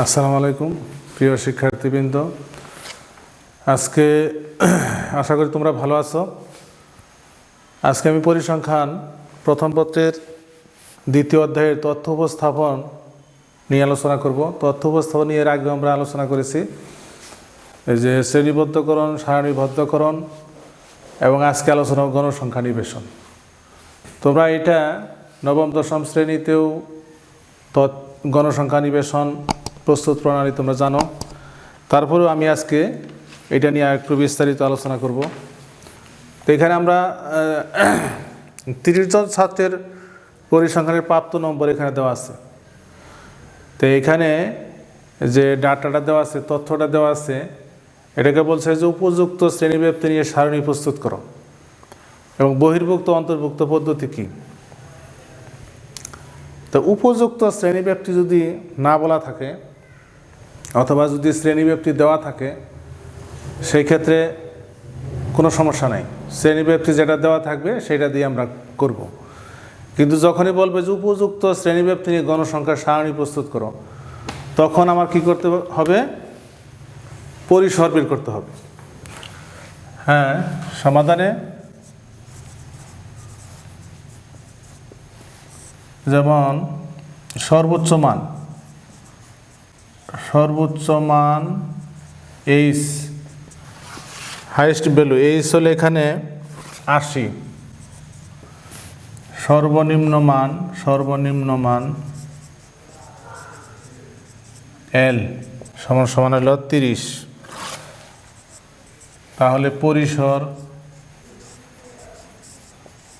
আসসালামু আলাইকুম, প্রিয় শিক্ষার্থীবৃন্দ। আজকে আশা করি তোমরা ভালো আছো। আজকে আমি পরিসংখ্যান, প্রথম পত্রের দ্বিতীয় অধ্যায়ের তথ্য উপস্থাপন নিয়ে আলোচনা করব। তথ্য উপস্থাপন নিয়ে এর আগে আমরা আলোচনা করেছি, এই যে শ্রেণীবদ্ধকরণ, সারণীবদ্ধকরণ এবং আজকে আলোচনা গণসংখ্যা নিবেশন তোমরা এটা নবম দশম শ্রেণীতেও তৎ গণসংখ্যা নিবেশন প্রস্তুত প্রণালী তোমরা জানো। তারপরেও আমি আজকে এটা নিয়ে একটু বিস্তারিত আলোচনা করব। তো এখানে আমরা তিরিশ জন ছাত্রের পরিসংখ্যানের প্রাপ্ত নম্বর এখানে দেওয়া আছে। তো এখানে যে ডাটাটা দেওয়া আছে, তথ্যটা দেওয়া আছে, এটাকে বলছে যে উপযুক্ত শ্রেণীব্যাপ্তি নিয়ে সারণী প্রস্তুত করো। এবং বহির্ভুক্ত অন্তর্ভুক্ত পদ্ধতি কী? তো উপযুক্ত শ্রেণীব্যাপ্তি যদি না বলা থাকে অথবা যদি শ্রেণীব্যাপ্তি দেওয়া থাকে, সেই ক্ষেত্রে কোনো সমস্যা নাই। শ্রেণীব্যাপ্তি যেটা দেওয়া থাকবে, সেটা দিয়ে আমরা করব। কিন্তু যখনই বলবে যে উপযুক্ত শ্রেণীব্যাপ্তি নিয়ে গণসংখ্যার সারণী প্রস্তুত করো, তখন আমার কি করতে হবে? পরিসর বের করতে হবে। হ্যাঁ সমাধানে। যেমন সর্বোচ্চ মান। সর্বোচ্চ মান এইচ হাইস্ট ভ্যালু এইচ হলে এখানে আশি। সর্বনিম্ন মান সর্বনিম্ন মান এল সমান সমান হলো তিরিশ। তাহলে পরিসর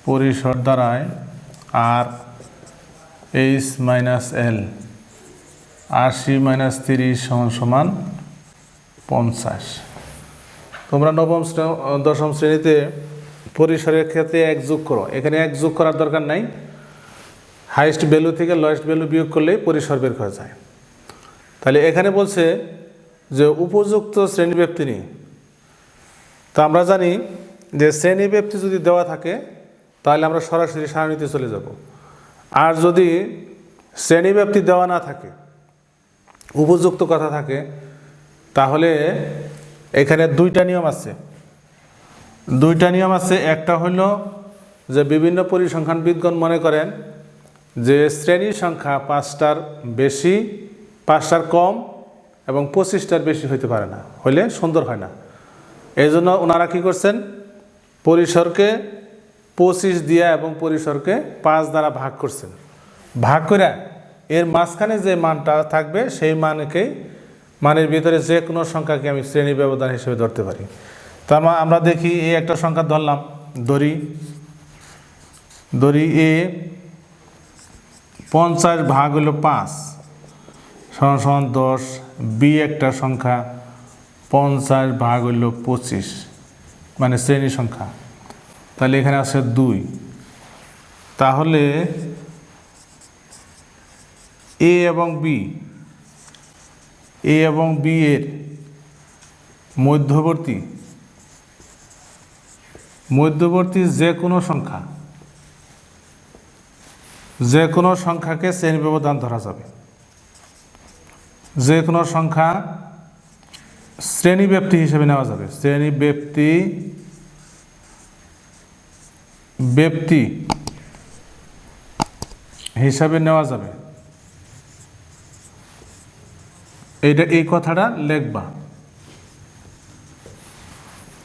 পরিসর দ্বারায় আর এইচ মাইনাস এল আশি মাইনাস তিরিশ সমান সমান পঞ্চাশ। তোমরা নবম দশম শ্রেণীতে পরিসরের ক্ষেত্রে এক যোগ করো। এখানে এক যোগ করার দরকার নাই। হাইস্ট ভ্যালু থেকে লোয়েস্ট ভ্যালু বিয়োগ করলেই পরিসর বের করা যায়। তাহলে এখানে বলছে যে উপযুক্ত শ্রেণীব্যাপ্তি নিয়ে তা আমরা জানি যে শ্রেণীব্যাপ্তি যদি দেওয়া থাকে, তাহলে আমরা সরাসরি সারণীতে চলে যাব। আর যদি শ্রেণীব্যাপ্তি দেওয়া না থাকে উপযুক্ত কথা থাকে, তাহলে এখানে দুইটা নিয়ম আছে। দুইটা নিয়ম আছে, একটা হলো যে বিভিন্ন পরিসংখ্যানবিদগণ মনে করেন যে শ্রেণির সংখ্যা পাঁচটার বেশি, পাঁচটার কম এবং পঁচিশটার বেশি হইতে পারে না, হইলে সুন্দর হয় না। এই জন্য ওনারা কী করছেন? পরিসরকে পঁচিশ দিয়া এবং পরিসরকে পাঁচ দ্বারা ভাগ করছেন। ভাগ করে এর মাঝখানে যে মানটা থাকবে, সেই মানকেই মানের ভিতরে যে কোনো সংখ্যাকে আমি শ্রেণি ব্যবধান হিসেবে ধরতে পারি। তার আমরা দেখি এই একটা সংখ্যা ধরলাম, দড়ি। দড়ি এ পঞ্চাশ ভাগ হলো পাঁচ, সমান সমান দশ, বি একটা সংখ্যা, পঞ্চাশ ভাগ হইল পঁচিশ মানে শ্রেণি সংখ্যা। তাহলে এখানে আছে দুই। তাহলে এ এবং বি এ এবং বি এর মধ্যবর্তী মধ্যবর্তী যে কোনো সংখ্যা যে কোনো সংখ্যাকে শ্রেণি ব্যবধান ধরা যাবে। যে কোনো সংখ্যা শ্রেণি ব্যক্তি হিসেবে নেওয়া যাবে। শ্রেণি ব্যক্তি ব্যক্তি হিসাবে নেওয়া যাবে। এইটা এই কথাটা লেখবা।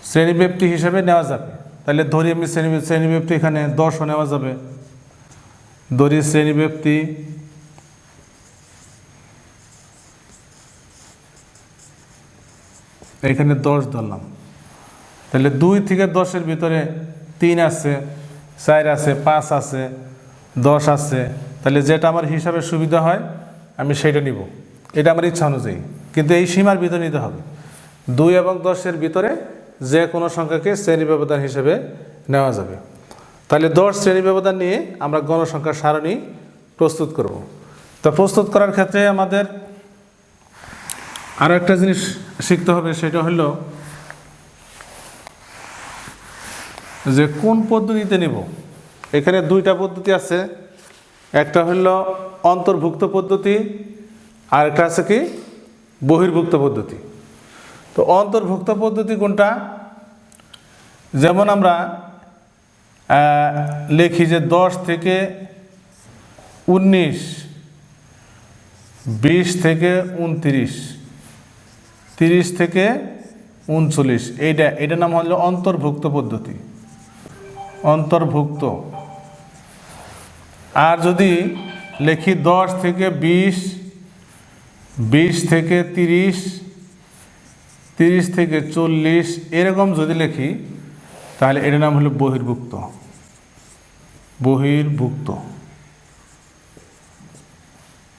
শ্রেণি ব্যক্তি হিসেবে নেওয়া যাবে। তাহলে ধরি আমি শ্রেণি শ্রেণি ব্যক্তি এখানে দশও নেওয়া যাবে। ধরি শ্রেণি ব্যক্তি এখানে দশ ধরলাম। তাহলে দুই থেকে দশের ভিতরে তিন আছে, চার আছে, পাঁচ আছে, দশ আছে। তাহলে যেটা আমার হিসাবে সুবিধা হয়, আমি সেটা নিব। এটা আমার ইচ্ছা অনুযায়ী। কিন্তু এই সীমার ভিতরে নিতে হবে। দুই এবং দশের ভিতরে যে কোনো সংখ্যাকে শ্রেণি ব্যবধান হিসেবে নেওয়া যাবে। তাহলে দশ শ্রেণি ব্যবধান নিয়ে আমরা গণসংখ্যার সারণী প্রস্তুত করব। তো প্রস্তুত করার ক্ষেত্রে আমাদের আরও একটা জিনিস শিখতে হবে, সেটা হলো যে কোন পদ্ধতিতে নেব। এখানে দুইটা পদ্ধতি আছে। একটা হলো অন্তর্ভুক্ত পদ্ধতি আর একটা আছে কি? বহির্ভুক্ত পদ্ধতি। তো অন্তর্ভুক্ত পদ্ধতি কোনটা? যেমন আমরা লিখি যে দশ থেকে উনিশ, বিশ থেকে উনত্রিশ, তিরিশ থেকে উনচল্লিশ। এইটা, এটার নাম হলো অন্তর্ভুক্ত পদ্ধতি। অন্তর্ভুক্ত। আর যদি লিখি দশ থেকে বিশ বিশ থেকে তিরিশ তিরিশ থেকে চল্লিশ, এরকম যদি লিখি, তাহলে এটার নাম হলো বহির্ভুক্ত। বহির্ভুক্ত।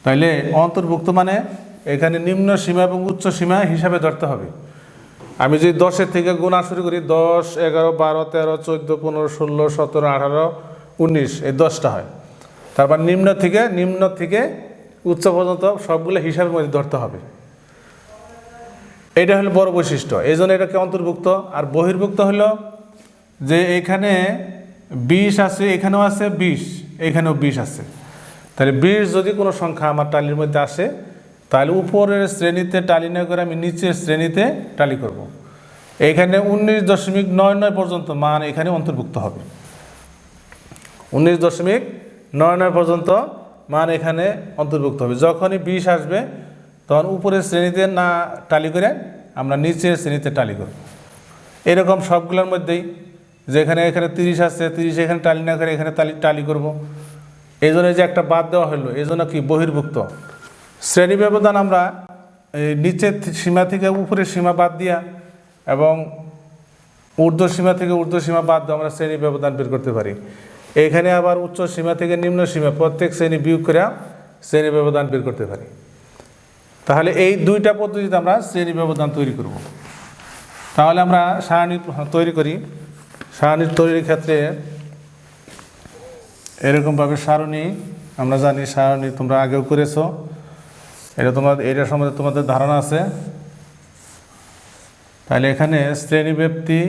তাইলে অন্তর্ভুক্ত মানে এখানে নিম্ন সীমা এবং উচ্চ সীমা হিসাবে ধরতে হবে। আমি যদি দশের থেকে গুণা শুরু করি, দশ, এগারো, বারো, তেরো, চোদ্দ, পনেরো, ষোলো, সতেরো, আঠারো, উনিশ, এই দশটা হয়। তারপর নিম্ন থেকে নিম্ন থেকে উচ্চ পর্যন্ত সবগুলো হিসাবের মধ্যে ধরতে হবে। এটা হলো বড় বৈশিষ্ট্য। এই জন্য এটাকে অন্তর্ভুক্ত। আর বহির্ভুক্ত হলো যে এখানে বিশ আছে, এখানেও আছে বিশ, এখানেও বিশ আছে। তাহলে বিশ যদি কোনো সংখ্যা আমার টালির মধ্যে আসে, তাহলে উপরের শ্রেণীতে টালি না করে আমি নিচের শ্রেণীতে টালি করব। এখানে উনিশ দশমিক নয় নয় পর্যন্ত মান এখানে অন্তর্ভুক্ত হবে। উনিশ দশমিক নয় নয় পর্যন্ত মান এখানে অন্তর্ভুক্ত হবে। যখনই বিষ আসবে, তখন উপরের শ্রেণীতে না টালি করে আমরা নিচের শ্রেণীতে টালি করব। এরকম সবগুলোর মধ্যেই যেখানে এখানে তিরিশ আসছে, তিরিশ এখানে টালি না করে এখানে টালি টালি করব। এই জন্য যে একটা বাদ দেওয়া হলো, এই জন্য কি বহির্ভুক্ত। শ্রেণি ব্যবধান আমরা এই নিচের সীমা থেকে উপরের সীমা বাদ দিয়া এবং ঊর্ধ্ব সীমা থেকে ঊর্ধ্ব সীমা বাদ দিয়ে আমরা শ্রেণি ব্যবধান বের করতে পারি। এখানে আবার উচ্চ সীমা থেকে নিম্ন সীমা প্রত্যেক শ্রেণি বিয়োগ করে শ্রেণি ব্যবধান বের করতে পারি। তাহলে এই দুইটা পদ্ধতিতে আমরা শ্রেণি ব্যবধান তৈরি করব। তাহলে আমরা সারণী তৈরি করি। সারণী তৈরির ক্ষেত্রে এরকমভাবে সারণী, আমরা জানি সারণী তোমরা আগেও করেছ। এটা তোমার, এটা সম্বন্ধে তোমাদের ধারণা আছে। তাহলে এখানে শ্রেণীব্যাপ্তি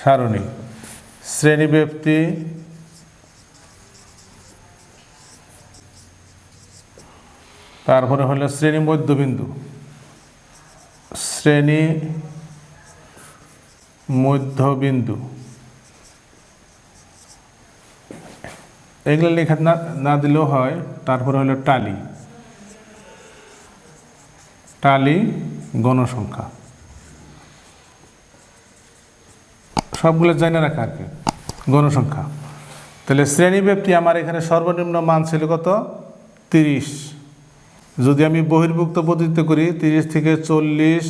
সারণী শ্রেণীব্যাপ্তি তারপরে হলো শ্রেণি মধ্যবিন্দু। শ্রেণি মধ্যবিন্দু। এগুলো লেখা না না দিলেও হয়, তারপরে হলো টালি। টালি গণসংখ্যা। সবগুলো জানে রাখা আর কি গণসংখ্যা। তাহলে শ্রেণীব্যাপ্তি আমার এখানে সর্বনিম্ন মান ছিল কত? তিরিশ। যদি আমি বহির্ভুক্ত পদ্ধতিতে করি, তিরিশ থেকে চল্লিশ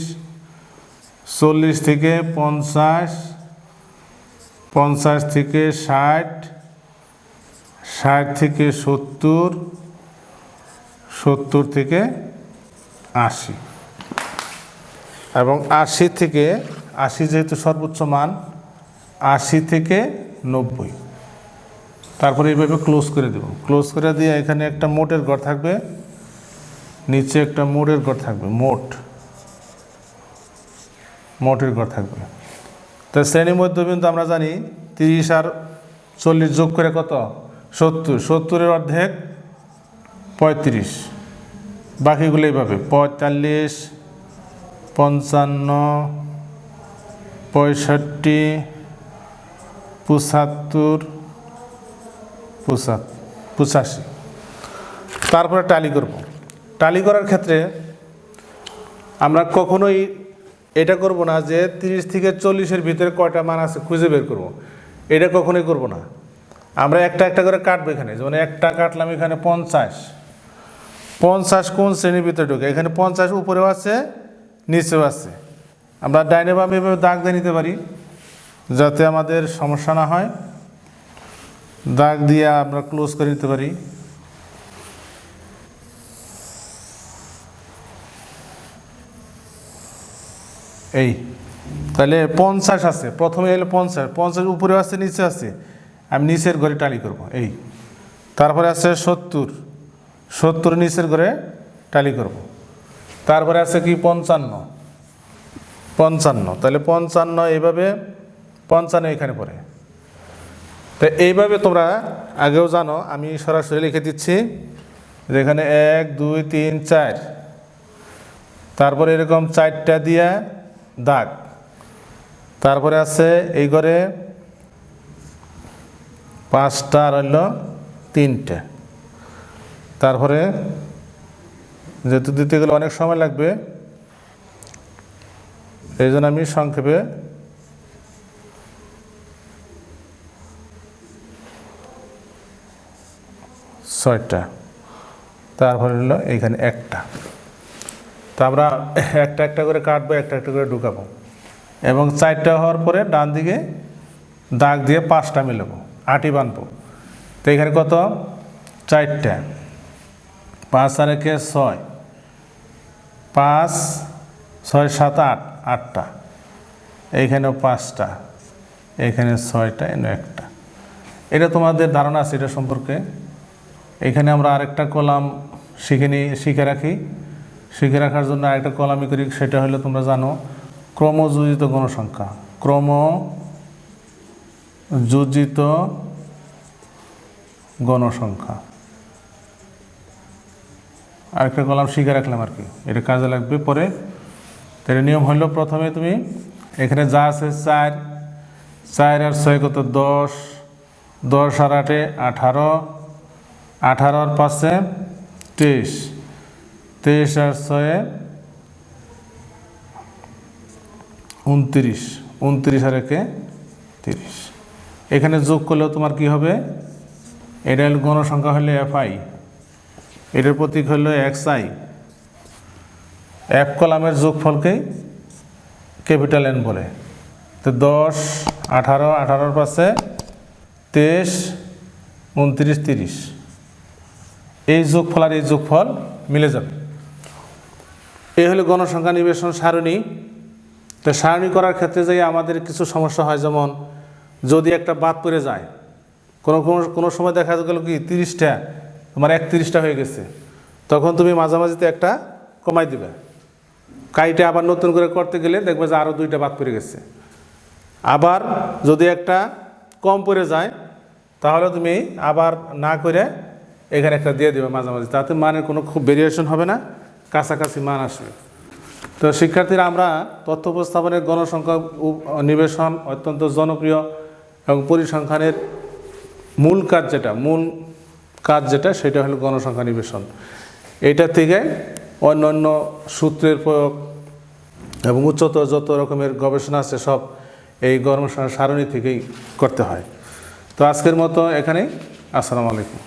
চল্লিশ থেকে পঞ্চাশ পঞ্চাশ থেকে ষাট ষাট থেকে সত্তর সত্তর থেকে আশি। এবং আশি থেকে আশি যেহেতু সর্বোচ্চ মান আশি থেকে নব্বই। তারপরে এইভাবে ক্লোজ করে দেব। ক্লোজ করে দিয়ে এখানে একটা মোটের ঘর থাকবে, নিচে একটা মোড়ের ঘর থাকবে, মোট। মোটের ঘর থাকবে। তো শ্রেণি মধ্যবিন্দু আমরা জানি তিরিশ আর চল্লিশ যোগ করে কত? সত্তর। সত্তরের অর্ধেক পঁয়ত্রিশ। বাকিগুলো এইভাবে, পঁয়তাল্লিশ, পঞ্চান্ন, পঁয়ষট্টি পঁচাত্তর পঁচাত পঁচাশি। তারপরে টালি করব। টালি করার ক্ষেত্রে আমরা কখনোই এটা করব না যে তিরিশ থেকে চল্লিশের ভিতরে কয়টা মান আছে খুঁজে বের করব। এটা কখনোই করব না। আমরা একটা একটা করে কাটবো এখানে। যেমন একটা কাটলাম এখানে পঞ্চাশ। পঞ্চাশ কোন শ্রেণির ভিতরে ঢুকে? এখানে পঞ্চাশ উপরেও আছে, নিচেও আছে। আমরা ডাইনে বামে দাগ দিয়ে নিতে পারি। যাতে আমাদের সমস্যা না হয়। দাগ দিয়ে আমরা ক্লোজ করে নিতে পারি। এই, তাহলে পঞ্চাশ আছে। প্রথমে এলো পঞ্চাশ। পঞ্চাশ উপরে আছে, নিচে আছে। আমি নিচের ঘরে টালি করব। এই, তারপরে আছে সত্তর। সত্তর নিচের ঘরে টালি করব। তারপরে আছে কি? পঞ্চান্ন। পঞ্চান্ন। তাহলে পঞ্চান্ন এইভাবে পঞ্চান্ন এখানে পড়ে। তো এইভাবে তোমরা আগেও জানো, আমি সরাসরি লিখে দিচ্ছি যেখানে এক, দুই, তিন, চার। তারপরে এরকম চারটা দিয়া দাগ। তারপরে আছে এই ঘরে পাঁচটা আর হইল তিনটে। তারপরে যেহেতু দিতে গেলে অনেক সময় লাগবে, এই জন্য আমি সংক্ষেপে ছয়টা। তারপরে হলো এইখানে একটা। তো আমরা একটা একটা করে কাটবো, একটা একটা করে ঢুকাবো। এবং চারটা হওয়ার পরে ডান দিকে দাগ দিয়ে পাঁচটা মিলাবো, আটি বানবো। তো এখানে কত? চারটা। পাঁচ আর একে ছয়। পাঁচ, ছয়, সাত, আট, আটটা। এইখানেও পাঁচটা এইখানে ছয়টা এনে একটা। এটা তোমাদের ধারণা আছে, এটা সম্পর্কে। এখানে আমরা আরেকটা কলাম শিখে নিই শিখে রাখি। শিখে রাখার জন্য আরেকটা কলামই করি, সেটা হলো তোমরা জানো, ক্রমযোজিত গণসংখ্যা। ক্রম যোজিত গণসংখ্যা। আরেকটা কলাম শিখে রাখলাম আর কি, এটা কাজে লাগবে পরে। তাহলে নিয়ম হলো প্রথমে তুমি, এখানে যা আছে চার চার আর ছয় কত? দশ দশ আর আটে আঠারো আঠারোর পাশে তেইশ তেইশ আর ছয়ে উনত্রিশ। উনত্রিশ আর একে তিরিশ। এখানে যোগ করলেও তোমার কি হবে? এটা গণসংখ্যা হলে এফ আই এটার প্রতীক হলো এক্স আই এক কলামের যোগফলকেই ক্যাপিটাল এন বলে। তো দশ, আঠারো, আঠারোর পাশে তেইশ উনত্রিশ, তিরিশ। এই যোগফল আর এই যোগফল মিলে যাবে। এই হলো গণসংখ্যা নিবেশন সারণী। তো সারণী করার ক্ষেত্রে যে আমাদের কিছু সমস্যা হয়, যেমন যদি একটা বাদ পড়ে যায়, কোনো কোনো কোনো সময় দেখা গেল কি তিরিশটা তোমার একত্রিশটা হয়ে গেছে, তখন তুমি মাঝামাঝিতে একটা কমাই দিবে। কাইটা আবার নতুন করে করতে গেলে দেখবে যে আরও দুইটা বাদ পড়ে গেছে। আবার যদি একটা কম পড়ে যায়, তাহলে তুমি আবার না করে এখানে একটা দিয়ে দেবে মাঝামাঝি। তাতে মানের কোনো খুব ভেরিয়েশন হবে না, কাছাকাছি মান আসবে। তো শিক্ষার্থীরা, আমরা তথ্য উপস্থাপনের গণসংখ্যা নিবেশন অত্যন্ত জনপ্রিয় এবং পরিসংখ্যানের মূল কাজ যেটা, মূল কাজ যেটা, সেটা হলো গণসংখ্যা নিবেশন। এটা থেকে অন্যান্য সূত্রের প্রয়োগ এবং উচ্চতর যত রকমের গবেষণা আছে, সব এই গণসংখ্যা সারণী থেকেই করতে হয়। তো আজকের মতো এখানেই। আসসালামু আলাইকুম।